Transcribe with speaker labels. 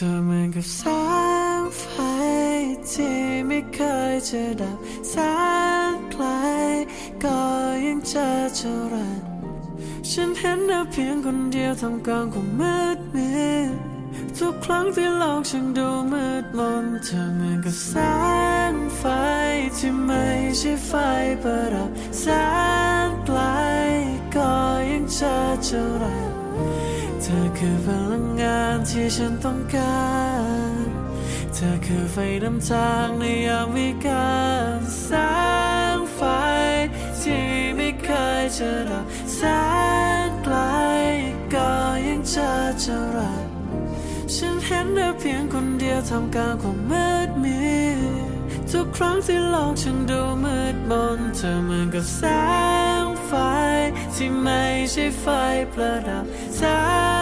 Speaker 1: เธอเหมือนกับแสงไฟที่ไม่เคยจะดับแสนไกลก็ยังเจอเท่าไรฉันเห็นเธอเพียงคนเดียวทำกลางความมืดมิดทุกครั้งที่โลกฉันดูมืดมนเธอเหมือนกับแสงไฟที่ไม่ใช่ไฟประดับแสนไกลก็ยังเจอเท่าไร เธอคือพลังงานที่ฉันต้องการ เธอคือไฟนำทางในยามวิกาลแสงไฟที่ไม่เคยจะดับแสนไกลก็ยังเจอเท่าไรฉันเห็นเธอเพียงคนเดียวทำกลางความมืดมิดทุกครั้งที่โลกฉันดูมืดมนเธอเหมือนกับแสงไฟที่ไม่ ใช่ไฟประดับแสนไกลก็